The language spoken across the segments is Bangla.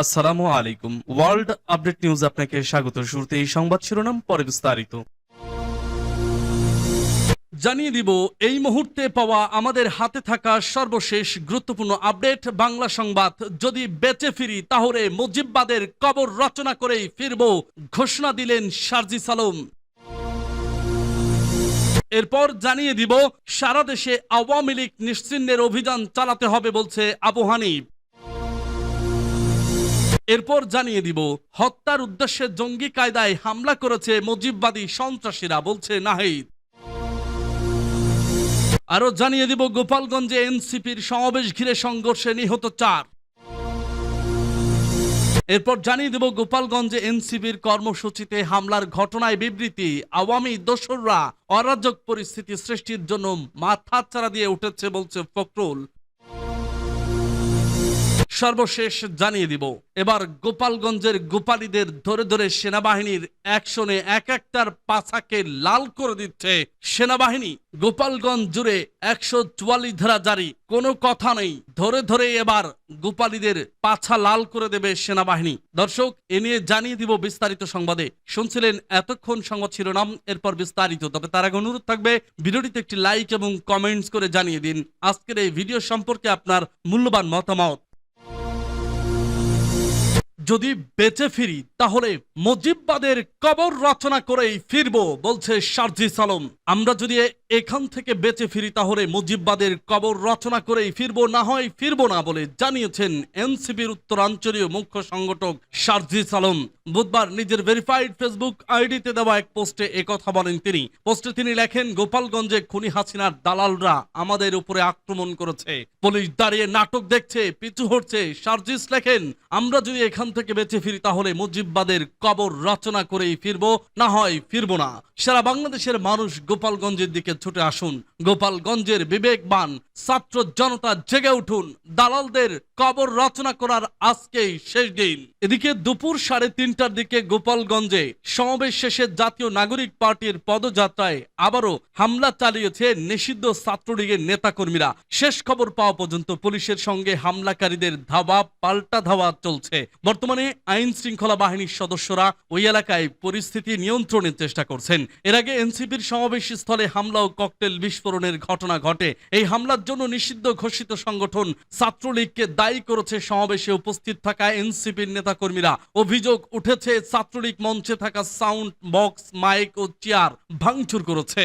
আসসালামু আলাইকুম। ওয়ার্ল্ড আপডেট নিউজ আপনাকে স্বাগত। শুরুতে এই সংবাদ শিরোনাম, পরে বিস্তারিত। জানিয়ে দিব, এই মুহূর্তে পাওয়া আমাদের হাতে থাকা সর্বশেষ গুরুত্বপূর্ণ আপডেট, বাংলা সংবাদ। যদি বেঁচে ফিরি, তাহলে মুজিববাদের কবর রচনা করেই ফিরব, ঘোষণা দিলেন শারজিস সালম। এরপর জানিয়ে দিব, সারা দেশে আওয়ামী লীগ নিশ্চিহ্নের অভিযান চালাতে হবে বলছে আবু হানিফ। এরপর জানিয়ে দিব, হত্যার উদ্দেশ্যে জঙ্গি কায়দায় হামলা করেছে মুজিববাদী সন্ত্রাসীরা, বলছে নাহিদ। আরও জানিয়ে দিব, গোপালগঞ্জে এনসিপির সমাবেশ ঘিরে সংঘর্ষে নিহত চার। এরপর জানিয়ে দেব, গোপালগঞ্জে এনসিপির কর্মসূচিতে হামলার ঘটনায় বিবৃতি, আওয়ামী দোসররা অরাজক পরিস্থিতি সৃষ্টির জন্য মাথা চারা দিয়ে উঠেছে, বলছে ফখরুল। সর্বশেষ জানিয়ে দিব। এবার গোপালগঞ্জের গোপালীদের ধরে ধরে সেনাবাহিনীর অ্যাকশনে এক একটার পাছাকে লাল করে দিচ্ছে সেনাবাহিনী। গোপালগঞ্জ জুড়ে একশো চুয়াল্লিশ ধারা জারি, কোনো কথা নেই। ধরে ধরে এবার গোপালীদের পাছা লাল করে দেবে সেনাবাহিনী। দর্শক, এ নিয়ে জানিয়ে দিব বিস্তারিত সংবাদে। শুনছিলেন এতক্ষণ সংবাদ শিরোনাম, এরপর বিস্তারিত। তবে তার আগে অনুরোধ থাকবে, ভিডিওটিতে একটি লাইক এবং কমেন্টস করে জানিয়ে দিন। আজকের এই ভিডিও সম্পর্কে আপনার মূল্যবান মতামত। যদি বেঁচে ফিরি, তাহলে মজিববাদের কবর রচনা করেই ফিরব, বলছে শারজি সালম। আমরা যদি এখান থেকে বেঁচে ফিরি, তাহলে মুজিববাদের কবর রচনা করেই ফিরব, না হয় ফিরব না বলে জানিয়েছেন এনসিপির উত্তরাঞ্চলীয় মুখ্য সংগঠক শারজি আলম বুধবার নিজের ভেরিফাইড ফেসবুক আইডিতে দেওয়া এক পোস্টে একথা বলেন তিনি। পোস্টে তিনি লেখেন, গোপালগঞ্জে খুনি হাসিনার দালালরা আমাদের উপরে আক্রমণ করেছে। পুলিশ দাঁড়িয়ে নাটক দেখছে, পিছু হচ্ছে শারজিস লেখেন, আমরা যদি এখান থেকে বেঁচে ফিরি তাহলে মুজিববাদের কবর রচনা করেই ফিরবো, না হয় ফিরবো না। সারা বাংলাদেশের মানুষ গোপালগঞ্জের দিকে ছুটে আসুন। গোপালগঞ্জের বিবেকবান ছাত্র জনতা জেগে উঠুন। দালালদের কবর রচনা করার আজকেই শেষ দিন। এদিকে দুপুর সাড়ে তিনটার দিকে গোপালগঞ্জে সমাবেশ শেষে জাতীয় নাগরিক পার্টির পদযাত্রায় আবারও হামলা চালিয়েছে নিষিদ্ধ ছাত্রলীগের নেতাকর্মীরা। শেষ খবর পাওয়া পর্যন্ত পুলিশের সঙ্গে হামলাকারীদের ধাওয়া, পাল্টা ধাওয়া চলছে। বর্তমানে আইন শৃঙ্খলা বাহিনীর সদস্যরা ওই এলাকায় পরিস্থিতি নিয়ন্ত্রণের চেষ্টা করছেন। এর আগে এনসিপির সমাবেশ স্থলে হামলা ও ককটেল বিস্ফোরণের ঘটনা ঘটে। এই হামলার জন্য নিষিদ্ধ ঘোষিত সংগঠন ছাত্রলীগকে দায়ী করেছে সমাবেশে উপস্থিত থাকা এনসিপির নেতাকর্মীরা। অভিযোগ উঠেছে, ছাত্রলীগ মঞ্চে থাকা সাউন্ড বক্স, মাইক ও চেয়ার ভাঙচুর করেছে।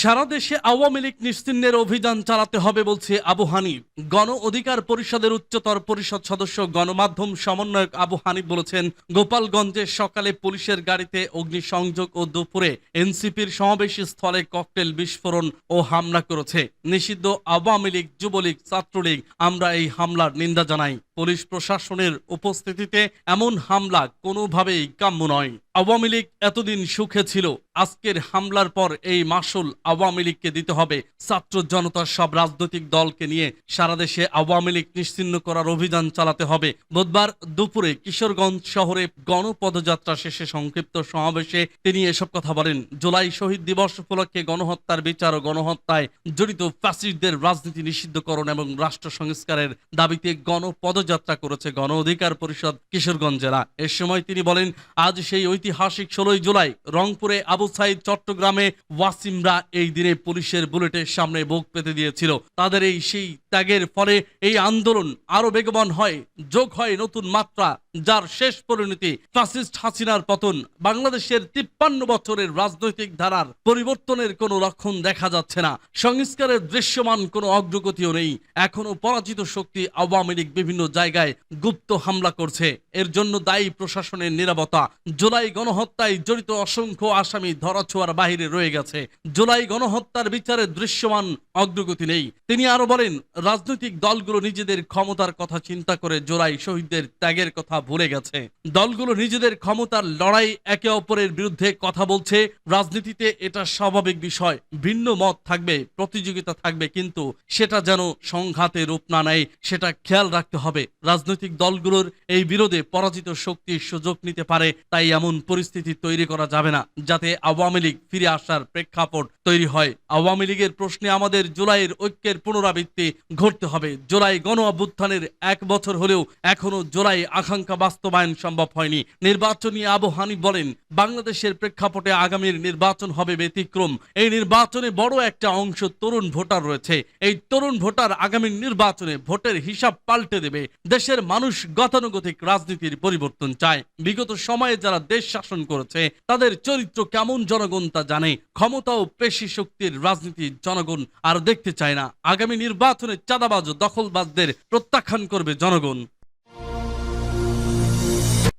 সারা দেশে আওয়ামী লীগ নিশ্চিহ্নের অভিযান চালাতে হবে বলছে আবু হানিফ। গণ অধিকার পরিষদের উচ্চতর পরিষদ সদস্য গণমাধ্যম সমন্বয়ক আবু হানিফ বলেছেন, গোপালগঞ্জে সকালে পুলিশের গাড়িতে অগ্নিসংযোগ ও দুপুরে এনসিপির সমাবেশ স্থলে ককটেল বিস্ফোরণ ও হামলা করেছে। নিষিদ্ধ আওয়ামী লীগ, যুবলীগ, ছাত্রলীগ, আমরা এই হামলার নিন্দা জানাই। পুলিশ প্রশাসনের উপস্থিতিতে এমন হামলা কোনোভাবেই কাম্য নয়। আওয়ামী লীগ এতদিন সুখে ছিল। আজকের হামলার পর এই মাসুল আওয়ামী লীগকে দিতে হবে। ছাত্র জনতার সব রাজনৈতিক দলকে নিয়ে সারা দেশে আওয়ামী লীগ নিশ্চিহ্ন করার অভিযান চালাতে হবে। বুধবার দুপুরে কিশোরগঞ্জ শহরে গণপদযাত্রা শেষে সংক্ষিপ্ত সমাবেশে তিনি এসব কথা বলেন। জুলাই শহীদ দিবস উপলক্ষে গণহত্যার বিচার ও গণহত্যায় জড়িত ফ্যাসিস্টদের রাজনীতি নিষিদ্ধকরণ এবং রাষ্ট্র সংস্কারের দাবিতে গণপদযাত্রা করেছে গণ অধিকার পরিষদ কিশোরগঞ্জ জেলা। এ সময় তিনি বলেন, আজ সেই ঐতিহাসিক ষোলোই জুলাই রংপুরে আবু সাইদ চট্টগ্রামে ওয়াসিমরা এই দিনে পুলিশের বুলেটের সামনে বুক পেতে দিয়েছিল। তাদের এই সেই ত্যাগের ফলে এই আন্দোলন আরও বেগবান হয়, যোগ হয় নতুন মাত্রা যার শেষ পরিণতি ফ্যাসিস্ট হাসিনার পতন, বাংলাদেশের তিপ্পান্ন বছরের রাজনৈতিক ধারার পরিবর্তনের কোনো লক্ষণ দেখা যাচ্ছে না। সংস্কারের দৃশ্যমান কোনো অগ্রগতিও নেই। এখনও পরাজিত শক্তি আওয়ামী লীগ বিভিন্ন জায়গায় গুপ্ত হামলা করছে। এর জন্য দায়ী প্রশাসনের নিরাপত্তা। জুলাই গণহত্যায় জড়িত অসংখ্য আসামি ধরাছোঁয়ার বাহিরে রয়ে গেছে। জুলাই গণহত্যার বিচারে দৃশ্যমান অগ্রগতি নেই। তিনি আরও বলেন, রাজনৈতিক দলগুলো নিজেদের ক্ষমতার কথা চিন্তা করে জোলাই শহীদদের ত্যাগের কথা ভুলে গেছে। দলগুলো নিজেদের ক্ষমতার লড়াই একে অপরের বিরুদ্ধে কথা বলছে। রাজনীতিতে এটা স্বাভাবিক বিষয়। ভিন্ন মত থাকবে, প্রতিযোগিতা থাকবে, কিন্তু সেটা যেন সংঘাতে রূপ না নেয়, সেটা খেয়াল রাখতে হবে। রাজনৈতিক দলগুলোর এই বিরোধে পরাজিত শক্তির সুযোগ নিতে পারে, তাই এমন পরিস্থিতি তৈরি করা যাবে না, যাতে আওয়ামী লীগ ফিরে আসার প্রেক্ষাপট তৈরি হয়। আওয়ামী লীগের প্রশ্নে আমাদের জুলাইয়ের ঐক্যের পুনরাবৃত্তি ঘটতে হবে। জুলাই গণ অভ্যুত্থানের এক বছর হলেও এখনও জুলাই আকাঙ্ক্ষা বাস্তবায়ন সম্ভব হয়নি। নির্বাচনী আবহানি বলেন, বাংলাদেশের প্রেক্ষাপটে আগামীর নির্বাচন হবে ব্যতিক্রম। এই নির্বাচনে বড় একটা অংশ তরুণ ভোটার রয়েছে। এই তরুণ ভোটার আগামী নির্বাচনে ভোটের হিসাব পাল্টে দেবে। দেশের মানুষ গতানুগতিক রাজনীতির পরিবর্তন চায়। বিগত সময়ে যারা দেশ শাসন করেছে, তাদের চরিত্র কেমন জনগণ তা জানে। ক্ষমতা ও পেশি শক্তির রাজনীতি জনগণ আর দেখতে চায় না। আগামী নির্বাচনে চাঁদাবাজ দখলবাজদের প্রত্যাখ্যান করবে জনগণ।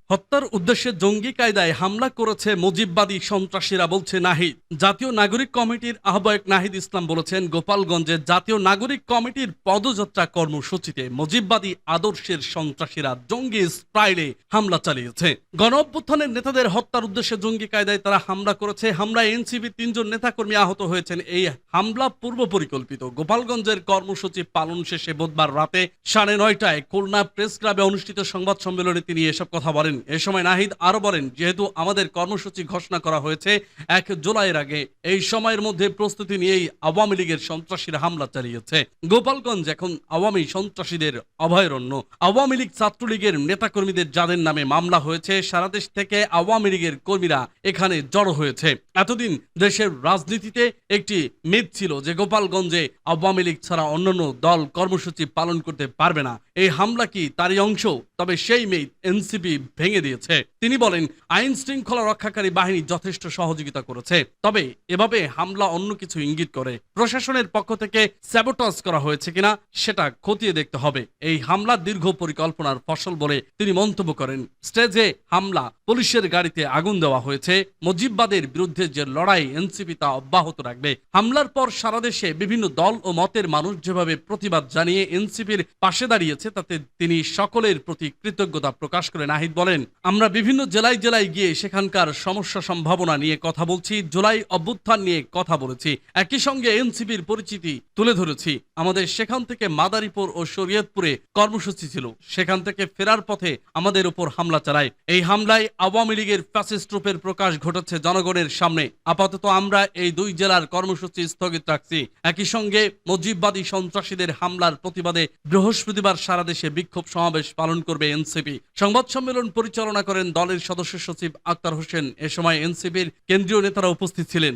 হত্যার উদ্দেশ্যে জঙ্গি কায়দায় হামলা করেছে মুজিববাদী সন্ত্রাসীরা বলছে নাহিদ। জাতীয় নাগরিক কমিটির আহ্বায়ক নাহিদ ইসলাম বলেছেন গোপালগঞ্জে জাতীয় নাগরিক কমিটির পদযাত্রা কর্মসূচিতে মুজিববাদী আদর্শের সন্ত্রাসীরা জঙ্গি স্প্রাইলে হামলা চালিয়েছে। গণ অভ্যুত্থানের নেতাদের হত্যার উদ্দেশ্যে জঙ্গি কায়দায় তারা হামলা করেছে। হামলায় এনসিবি তিনজন নেতাকর্মী আহত হয়েছেন। এই হামলা পূর্ব পরিকল্পিত। গোপালগঞ্জের কর্মসূচি পালন শেষে বুধবার রাতে সাড়ে নয়টায় খুলনা প্রেস ক্লাবে অনুষ্ঠিত সংবাদ সম্মেলনে তিনি এসব কথা বলেন। এ সময় নাহিদ আরও বলেন, যেহেতু আমাদের কর্মসূচি ঘোষণা করা হয়েছে এক জুলাইয়ের আগে, এই সময়ের মধ্যে প্রস্তুতি নিয়েই আওয়ামী লীগের সন্ত্রাসীরা হামলা চালিয়েছে। গোপালগঞ্জ এখন আওয়ামী সন্ত্রাসীদের অভয়ারণ্য। আওয়ামী লীগ ছাত্রলীগের নেতাকর্মীদের যাদের নামে মামলা হয়েছে, সারা দেশ থেকে আওয়ামী লীগের কর্মীরা এখানে জড়ো হয়েছে। এতদিন দেশের রাজনীতিতে একটি মিথ ছিল যে গোপালগঞ্জে আওয়ামী লীগ ছাড়া অন্যান্য দল কর্মসূচি পালন করতে পারবে না। এই হামলা কি তারই অংশ? তবে সেই মেদ এনসিপি ভেঙে দিয়েছে। তিনি বলেন, আইন শৃঙ্খলা রক্ষাকারী বাহিনী যথেষ্ট সহযোগিতা করেছে। তবে এভাবে হামলা অন্য কিছু ইঙ্গিত করে। প্রশাসনের পক্ষ থেকে স্যাবোটাজ করা হয়েছে কিনা, সেটা খতিয়ে দেখতে হবে। এই হামলা দীর্ঘ পরিকল্পনার ফসল বলে তিনি মন্তব্য করেন। স্টেজে হামলা, পুলিশের গাড়িতে আগুন দেওয়া হয়েছে। মুজিববাদের বিরুদ্ধে যে লড়াই এনসিপি তা অব্যাহত রাখবে। হামলার পর সারা দেশে বিভিন্ন দল ও মতের মানুষ যেভাবে প্রতিবাদ জানিয়ে এনসিপির পাশে দাঁড়িয়েছে তাতে তিনি সকলের প্রতি কৃতজ্ঞতা প্রকাশ করে নাহিদ বলেন, আমরা বিভিন্ন জেলায় জেলায় গিয়ে সেখানকার সমস্যা সম্ভাবনা নিয়ে কথা বলছি, জুলাই অভ্যুত্থান নিয়ে কথা বলেছি। একই সঙ্গে এনসিপির পরিচিতি তুলে ধরেছি। আমাদের সেখান থেকে মাদারীপুর ও শরীয়তপুরে কর্মসূচি ছিল। সেখান থেকে ফেরার পথে আমাদের উপর হামলা চালায়। এই হামলায় আওয়ামী লীগের ফ্যাসিস্ট রূপের প্রকাশ ঘটেছে জনগণের সামনে। আপাতত আমরা এই দুই জেলার কর্মসূচি স্থগিত রাখছি। একই সঙ্গে মুজিববাদী সন্ত্রাসীদের হামলার প্রতিবাদে বৃহস্পতিবার সারা দেশে বিক্ষোভ সমাবেশ পালন করবে এনসিপি। সংবাদ সম্মেলন পরিচালনা করেন দলের সদস্য সচিব আক্তার হোসেন। এ সময় এনসিপির কেন্দ্রীয় নেতারা উপস্থিত ছিলেন।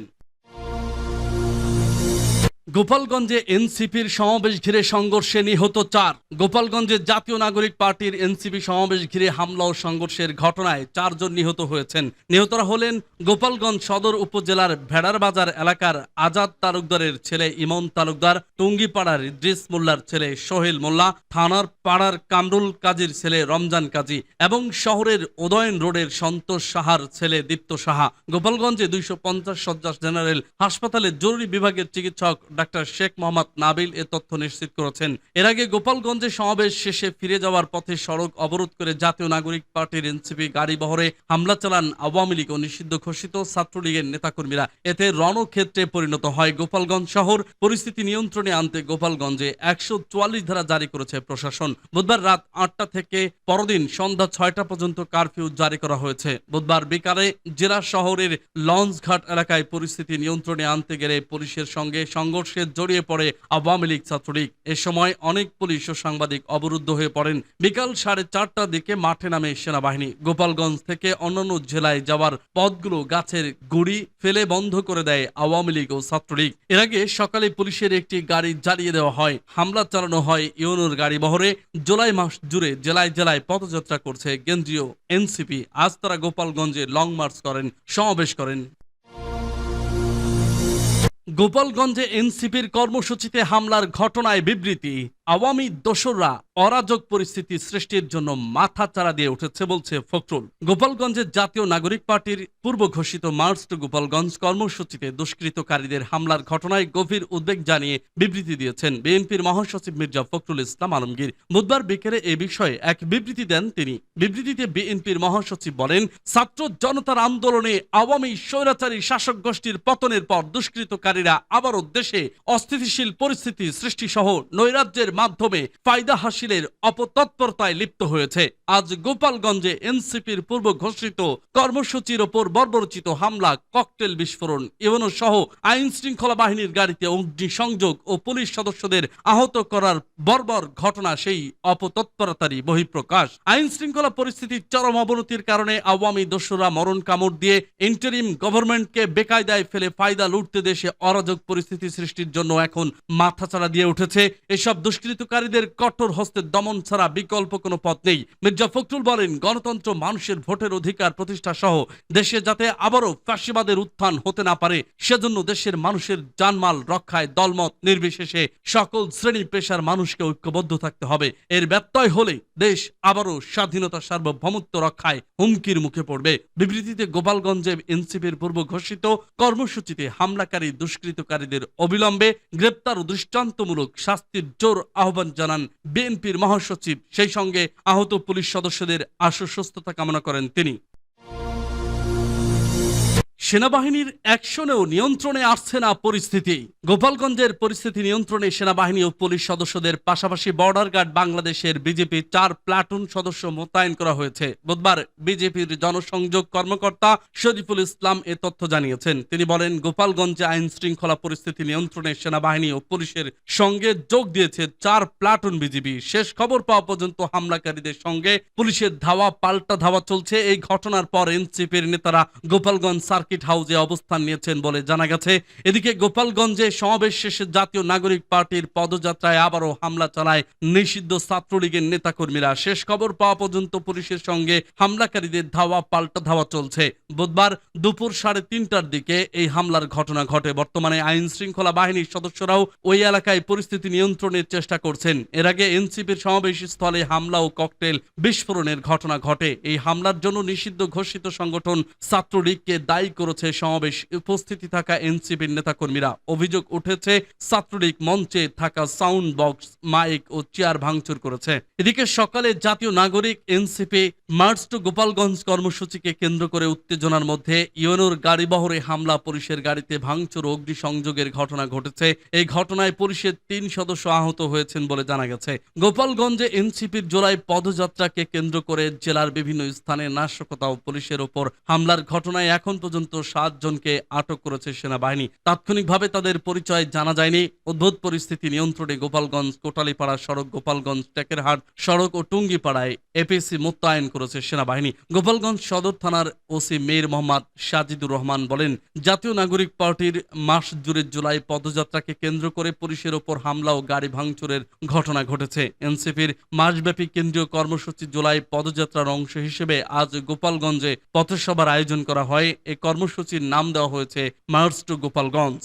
গোপালগঞ্জে এনসিপির সমাবেশ ঘিরে সংঘর্ষে নিহত চার। গোপালগঞ্জে জাতীয় নাগরিক পার্টির এনসিপি সমাবেশ ঘিরে হামলা ও সংঘর্ষের ঘটনায় চারজন নিহত হয়েছেন। নিহতরা হলেন গোপালগঞ্জ সদর উপজেলার ভেড়ার বাজার এলাকার আজাদ তালুকদারের ছেলে ইমন তালুকদার, টুঙ্গিপাড়ার ইদ্রিস মোল্লার ছেলে সোহেল মোল্লা, থানার পাড়ার কামরুল কাজীর ছেলে রমজান কাজী এবং শহরের উদয়ন রোডের সন্তোষ সাহার ছেলে দীপ্ত সাহা। গোপালগঞ্জে দুইশো পঞ্চাশ শয্যা জেনারেল হাসপাতালে জরুরি বিভাগের চিকিৎসক ডাক্তার শেখ মোহাম্মদ নাবিল এ তথ্য নিশ্চিত করেছেন। এর আগে গোপালগঞ্জে সমাবেশ শেষে ফিরে যাওয়ার পথে সড়ক অবরোধ করে জাতীয় নাগরিক পার্টির এনসিপি গাড়ি বহরে হামলা চালান আওয়ামী লীগ ও নিষিদ্ধ ঘোষিত ছাত্রলীগের নেতাকর্মীরা। এতে রণক্ষেত্রে পরিণত হয় গোপালগঞ্জ শহর। পরিস্থিতি নিয়ন্ত্রণে আনতে গোপালগঞ্জে একশো চুয়াল্লিশ ধারা জারি করেছে প্রশাসন। বুধবার রাত আটটা থেকে পরদিন সন্ধ্যা ছয়টা পর্যন্ত কারফিউ জারি করা হয়েছে। বুধবার বিকালে জেলা শহরের লঞ্চঘাট এলাকায় পরিস্থিতি নিয়ন্ত্রণে আনতে গেলে পুলিশের সঙ্গে সংঘর্ষে জড়িয়ে পড়ে আওয়ামী লীগ ছাত্রলীগ। এ সময় অনেক পুলিশ ও সাংবাদিক অবরুদ্ধ হয়ে পড়েন। বিকাল সাড়ে চারটার দিকে মাঠে নামে সেনাবাহিনী। গোপালগঞ্জ থেকে অন্যান্য জেলায় যাওয়ার পথগুলো গাছের গুড়ি ফেলে বন্ধ করে দেয় আওয়ামী লীগ ও ছাত্রলীগ। এর আগে সকালে পুলিশের একটি গাড়ি জ্বালিয়ে দেওয়া হয়। হামলা চালানো হয় ইউনোর গাড়ি বহরে। জুলাই মাস জুড়ে জেলায় জেলায় পদযাত্রা করছে কেন্দ্রীয় এনসিপি। আজ তারা গোপালগঞ্জে লং মার্চ করেন, সমাবেশ করেন। গোপালগঞ্জে এনসিপির কর্মসূচিতে হামলার ঘটনায় বিবৃতি। আওয়ামী দোসররা অরাজক পরিস্থিতি সৃষ্টির জন্য মাথা চারা দিয়ে উঠেছে বলছে ফখরুল। গোপালগঞ্জের জাতীয় নাগরিক পার্টির পূর্ব ঘোষিত মার্চ টু গোপালগঞ্জ কর্মসূচিতে দুষ্কৃতকারীদের হামলার ঘটনায় গভীর উদ্বেগ জানিয়ে বিবৃতি দিয়েছেন বিএনপির মহাসচিব মির্জা ফখরুল ইসলাম আলমগীর। বুধবার বিকেলে এ বিষয়ে এক বিবৃতি দেন তিনি। বিবৃতিতে বিএনপির মহাসচিব বলেন, ছাত্র জনতার আন্দোলনে আওয়ামী স্বৈরাচারী শাসক গোষ্ঠীর পতনের পর দুষ্কৃতকারীরা আবারও দেশে অস্থিতিশীল পরিস্থিতি সৃষ্টি সহ নৈরাজ্যের মাধ্যমে ফায়দা হাসিলের অপতৎপরতায় লিপ্ত হয়েছে। আজ গোপালগঞ্জে এনসিপির পূর্ব ঘোষিত কর্মসূচির ওপর বর্বরচিত হামলা, ককটেল বিস্ফোরণ ইউনো সহ আইন শৃঙ্খলা বাহিনীর গাড়িতে অগ্নিসংযোগ ও পুলিশ সদস্যদের আহত করার বর্বর ঘটনা সেই অপতৎপরতারই বহিঃপ্রকাশ। আইন শৃঙ্খলা পরিস্থিতির চরম অবনতির কারণে আওয়ামী দস্যুরা মরণ কামড় দিয়ে ইন্টারিম গভর্নমেন্টকে বেকায়দায় ফেলে ফায়দা লুটতে দেশে অরাজক পরিস্থিতি সৃষ্টির জন্য এখন মাথাচাড়া দিয়ে উঠেছে। এসব দুষ্কৃতকারীদের কঠোর হস্তে দমন ছাড়া বিকল্প কোনো পথ নেই। মির্জা ফখরুল বলেন, গণতন্ত্র মানুষের ভোটের অধিকার প্রতিষ্ঠা সহ দেশে যাতে আবারও ফ্যাসিবাদের উত্থান হতে না পারে, সেজন্য দেশের মানুষের জানমাল রক্ষায় দলমত নির্বিশেষে সকল শ্রেণি পেশার মানুষকে ঐক্যবদ্ধ থাকতে হবে। এর ব্যত্যয় হলে দেশ আবারও স্বাধীনতা সার্বভৌমত্ব রক্ষায় হুমকির মুখে পড়বে। বিবৃতিতে গোপালগঞ্জে এনসিপির পূর্ব ঘোষিত কর্মসূচিতে হামলাকারী দুষ্কৃতকারীদের অবিলম্বে গ্রেপ্তার ও দৃষ্টান্তমূলক শাস্তির জোর আহ্বান জানান বিএনপির মহাসচিব। সেই সঙ্গে আহত পুলিশ সদস্যদের আশু সুস্থতা কামনা করেন তিনি। সেনাবাহিনীর অ্যাকশনেও নিয়ন্ত্রণে আসছে না পরিস্থিতি। গোপালগঞ্জের পরিস্থিতি নিয়ন্ত্রণে সেনাবাহিনী ও পুলিশ সদস্যদের পাশাপাশি বর্ডার গার্ড বাংলাদেশের বিজেপি চার প্লাটুন সদস্য মোতায়েন করা হয়েছে। বুধবার বিজেপির জনসংযোগ কর্মকর্তা শরীফুল ইসলাম এ তথ্য জানিয়েছেন। তিনি বলেন, গোপালগঞ্জে আইন শৃঙ্খলা পরিস্থিতি নিয়ন্ত্রণে সেনাবাহিনী ও পুলিশের সঙ্গে যোগ দিয়েছে চার প্লাটুন বিজিবি। শেষ খবর পাওয়া পর্যন্ত হামলাকারীদের সঙ্গে পুলিশের ধাওয়া, পাল্টা ধাওয়া চলছে। এই ঘটনার পর এনসিপির নেতারা গোপালগঞ্জ সার্কিট হাউসে অবস্থান নিয়েছেন বলে জানা গেছে। এদিকে গোপালগঞ্জে সমাবেশ শেষে জাতীয় নাগরিক পার্টির পদযাত্রায় আবারও হামলা চালায় নিষিদ্ধ ছাত্রলীগের নেতাকর্মীরা। শেষ খবর পাওয়া পর্যন্ত পুলিশের সঙ্গে হামলাকারীদের ধাওয়া পাল্টা ধাওয়া চলছে। বুধবার দুপুর সাড়ে তিনটার দিকে এই হামলার ঘটনা ঘটে। বর্তমানে আইন শৃঙ্খলা বাহিনীর সদস্যরাও ওই এলাকায় পরিস্থিতি নিয়ন্ত্রণের চেষ্টা করছেন। এর আগে এনসিপির সমাবেশ স্থলে হামলা ও ককটেল বিস্ফোরণের ঘটনা ঘটে। এই হামলার জন্য নিষিদ্ধ ঘোষিত সংগঠন ছাত্রলীগকে দায়ী করেছে সমাবেশ। উপস্থিতি থাকা এনসিপির নেতাকর্মীরা অভিযোগ উঠেছে, ছাত্রলীগ মঞ্চে থাকা সাউন্ড বক্স, মাইক ও চেয়ার ভাঙচুর করেছে। এদিকে সকালে জাতীয় নাগরিক এনসিপি মার্চ টু গোপালগঞ্জ কর্মসূচিকে কেন্দ্র করে উত্তেজনার মধ্যে ইউনোর গাড়িবহরে হামলা, পুলিশের গাড়িতে ভাঙচুর অগ্নিসংযোগের ঘটনা ঘটেছে। এই ঘটনায় পুলিশের তিন সদস্য আহত হয়েছেন বলে জানা গেছে। গোপালগঞ্জে এনসিপির জোড়ায় পদযাত্রাকে কেন্দ্র করে জেলার বিভিন্ন স্থানে নাশকতা ও পুলিশের ওপর হামলার ঘটনায় এখন পর্যন্ত সাত জনকে আটক করেছে সেনাবাহিনী। তাৎক্ষণিকভাবে তাদের পরিচয় জানা যায়নি। অদ্ভুত পরিস্থিতি নিয়ন্ত্রণে গোপালগঞ্জ, কোটালীপাড়া সড়ক, গোপালগঞ্জ, টেকেরহাট সড়ক ও টুঙ্গিপাড়ায় এপিসি মোতায়েন করেছে সেনাবাহিনী। গোপালগঞ্জ সদর থানার ওসি মেয়ের মোহাম্মদ সাজিদুর রহমান বলেন, জাতীয় নাগরিক পার্টির মাস জুড়ে জুলাই পদযাত্রাকে কেন্দ্র করে পুলিশের ওপর হামলা ও গাড়ি ভাঙচুরের ঘটনা ঘটেছে। এনসিপির মাসব্যাপী কেন্দ্রীয় কর্মসূচি জুলাই পদযাত্রার অংশ হিসেবে আজ গোপালগঞ্জে পথসভার আয়োজন করা হয়। এই কর্মসূচির নাম দেওয়া হয়েছে মার্চ টু গোপালগঞ্জ।